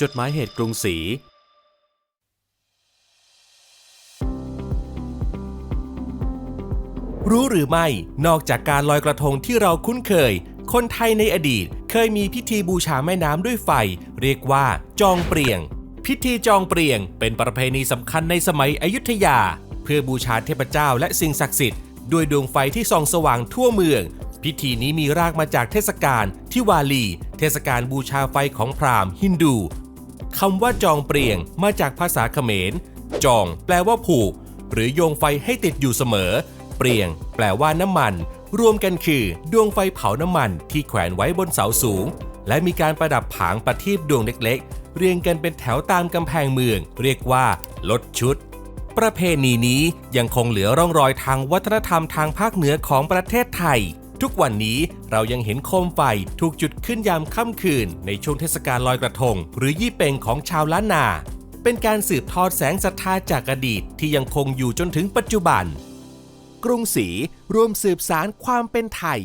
จดหมายเหตุกรุงศรีรู้หรือไม่ นอกจากการลอยกระทงที่เราคุ้นเคย คนไทยในอดีตเคยมีพิธีบูชาแม่น้ำด้วยไฟ เรียกว่า จองเปรียง พิธีจองเปรียง เป็นประเพณีสำคัญในสมัยอยุธยา เพื่อบูชาเทพเจ้าและสิ่งศักดิ์สิทธิ์ด้วยดวงไฟที่ส่องสว่างทั่วเมือง พิธีนี้มีรากมาจากเทศกาลทิวาลี เทศกาลบูชาไฟของพราหมณ์ฮินดู คำว่าจองเปรียงมาจากภาษาเขมร จอง แปลว่าผูก หรือโยงไฟให้ติดอยู่เสมอ เปรียง แปลว่าน้ำมัน รวมกันคือ ดวงไฟเผาน้ำมันที่แขวนไว้บนเสาสูง และมีการประดับผางประทีปดวงเล็กๆ เรียงกันเป็นแถวตามกำแพงเมือง เรียกว่า ลดชุดประเพณีนี้ยังคงเหลือร่องรอยทางวัฒนธรรมทางภาคเหนือของประเทศไทย ทุกวันนี้เรายังเห็นโคมไฟถูกจุดขึ้นยามค่ำคืน ในช่วงเทศกาลลอยกระทง หรือยี่เปงของชาวล้านนา เป็นการสืบทอดแสงศรัทธาจากอดีตที่ยังคงอยู่จนถึงปัจจุบัน กรุงศรีร่วมสืบสารความเป็นไทย